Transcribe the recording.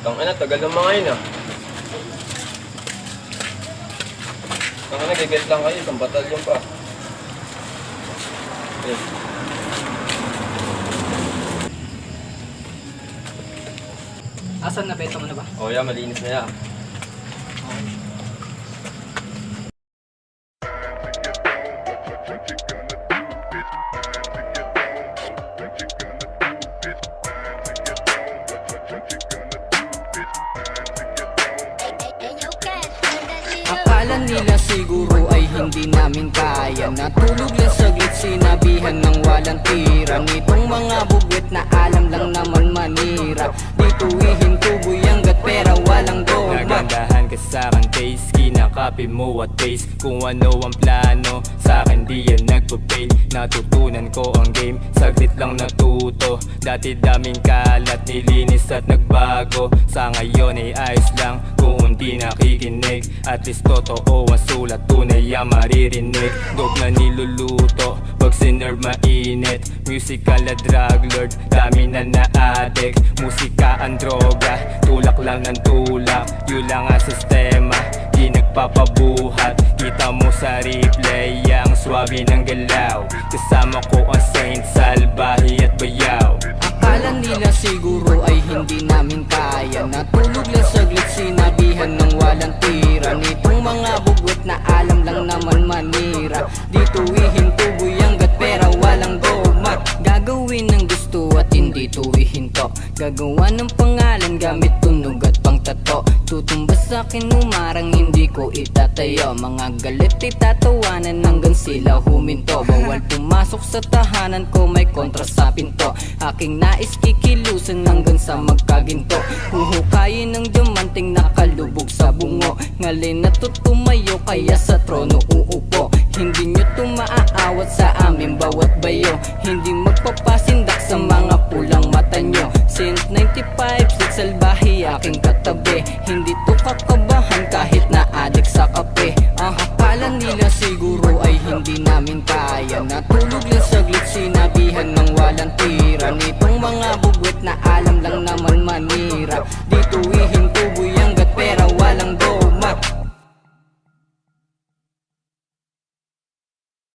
Tang ina, tagal ng mga yun ah. Tang ina, gigit lang kayo, isang batalyon pa. Eh, Asan na beta mo na ba? oh yeah, malinis na yan. Akala nila siguro ay hindi namin kaya. Natulog lang saglit sinabihan ng walang tira. Nitong mga bugwit na alam lang naman manira. Dito ihintuboy hanggat pera walang dogma Nagandahan ka sa akin taste Kinakapi mo at taste Kung ano ang plano Sa akin di yan nagpo-fail. Natutunan ko ang game Saglit lang natuto. Dati daming kalat Nilinis at nagbago. Sa ngayon ay ayos lang Kung hindi nakikinig. At least totoo ang sulat Tunay ang maririnig. Dog na niluluto Pag sinerve mainit. Musical na drug lord Dami na na-addict. Musika ang droga Tulak lang ng tulak. Yun lang ang sistema Di nagpapabuhat. Kita mo sa replay Ang swabe ng galaw. Kasama ko ang saint Salbahi at bayaw. Akala nila siguro ay hindi namin kaya. Natulog lang Gagawa ng pangalan gamit tunog at pangtato. Tutumba sa akin umarang hindi ko itatayo. Mga galit itatawanan hanggang sila huminto. Bawal pumasok sa tahanan ko may kontra sa pinto. Aking nais kikilusan hanggang sa magkaginto. Huhukayin ng diamanting nakalubog sa bungo. Ngalin na to tumayo kaya sa trono uupo. Hindi nyo to maaawat sa aming bawat bayo. Hindi magpapasindak sa mga pulang nakikita nyo Since 95, since salbahe aking katabi. Hindi to kakabahan kahit na adik sa kape. Ang akala nila siguro ay hindi namin kaya. Natulog lang saglit sinabihan ng walang tira. Nitong mga bugwit na alam lang naman manira. Dito ihintubo